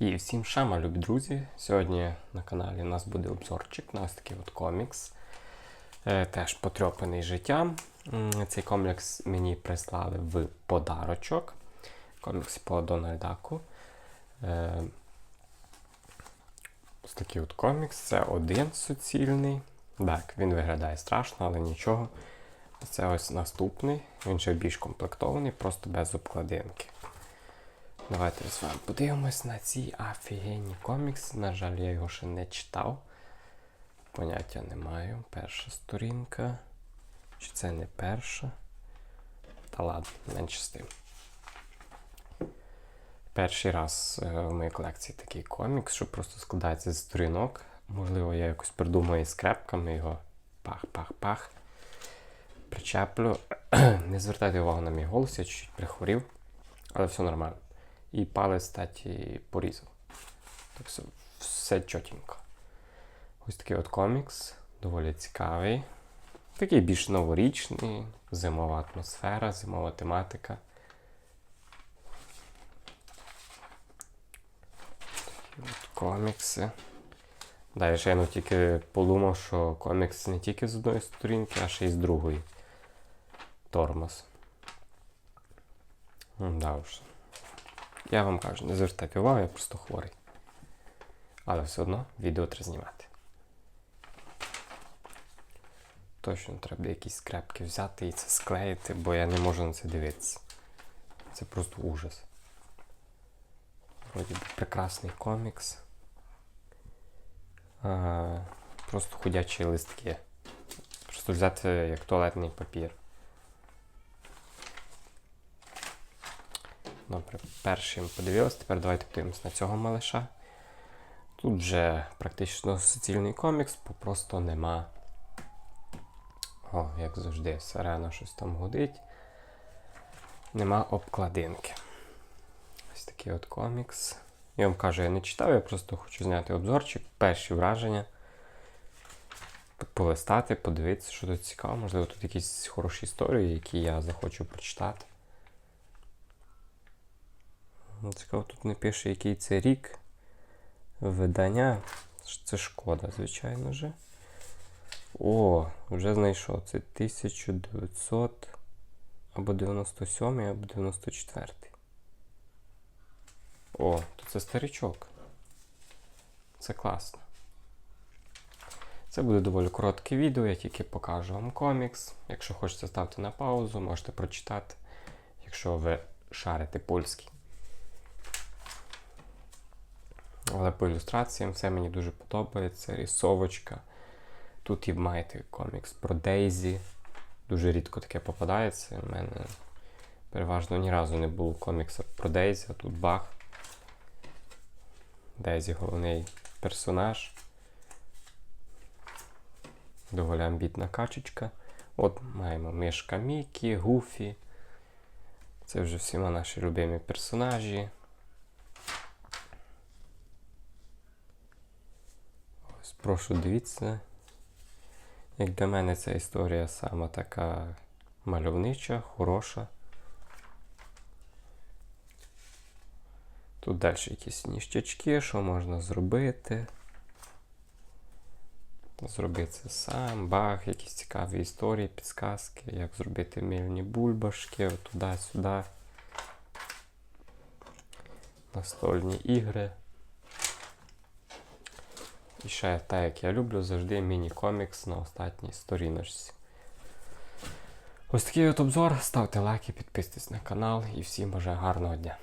І всім шама, любі друзі. Сьогодні на каналі у нас буде обзорчик на ось такий от комікс. Е, теж потрьопаний життям. Цей комікс мені прислали в подарочок. Комікс по Дональдаку. Е, ось такий от комікс. Це один суцільний. Так, він виглядає страшно, але нічого. Це ось наступний. Він ще більш комплектований, просто без обкладинки. Давайте з вами подивимось на ці офігенні комікси. На жаль, я його ще не читав. Поняття не маю. Перша сторінка. Чи це не перша? Та ладно, менше з тим. Перший раз е, в моїй колекції такий комікс, що просто складається з сторінок. Можливо, я якось придумаю з крепками його. Пах-пах-пах. Причеплю. не звертайте увагу на мій голос, я чуть-чуть прихворів, але все нормально. І палець, статі, порізав. Так все, все чотенько. Ось такий от комікс, доволі цікавий. Такий більш новорічний, зимова атмосфера, зимова тематика. Такі от комікси. Да, я ще ну, тільки подумав, що комікс не тільки з одної сторінки, а ще й з другої. Тормоз. М, Да вже. Я вам кажу, не звертайте увагу, я просто хворий. Але все одно відео треба знімати. Точно треба якісь скрепки взяти і це склеїти, бо я не можу на це дивитися. Це просто ужас. Вроді прекрасний комікс. А, просто ходячі листки. Просто взяти як туалетний папір. Добре, першим подивилися, тепер давайте подивимось на цього малиша. Тут вже практично суцільний комікс, бо просто нема. О, як завжди, сирена щось там гудить. Нема обкладинки. Ось такий от комікс. Я вам кажу, я не читав, я просто хочу зняти обзорчик, перші враження. Полистати, подивитися, що тут цікаво. Можливо, тут якісь хороші історії, які я захочу прочитати. Ну, Цікаво, тут не пише, який це рік видання. Це шкода, звичайно же. О, вже знайшов. Це 1900 або 97 або 94. О, то це старичок. Це класно. Це буде доволі коротке відео, я тільки покажу вам комікс. Якщо хочете ставте на паузу, можете прочитати, якщо ви шарите польський. Але по ілюстраціям все мені дуже подобається. Рисовочка. Тут і маєте комікс про Дейзі. Дуже рідко таке попадається. У мене переважно ні разу не було комікса про Дейзі, а тут бах. Дейзі головний персонаж. Доволі амбітна качечка. От маємо Мишка Мікі, Гуфі. Це вже всіма наші любимі персонажі. Прошу дивіться. Як для мене ця історія сама така мальовнича, хороша. Тут далі якісь ніштячки, що можна зробити. Зробити це сам, баг, якісь цікаві історії, підсказки, як зробити мильні бульбашки, туди-сюди. Настольні ігри. І ще так, як я люблю, завжди міні-комікс на останній сторіночці. Ось такий от обзор. Ставте лайки, підписуйтесь на канал і всім бажаю гарного дня.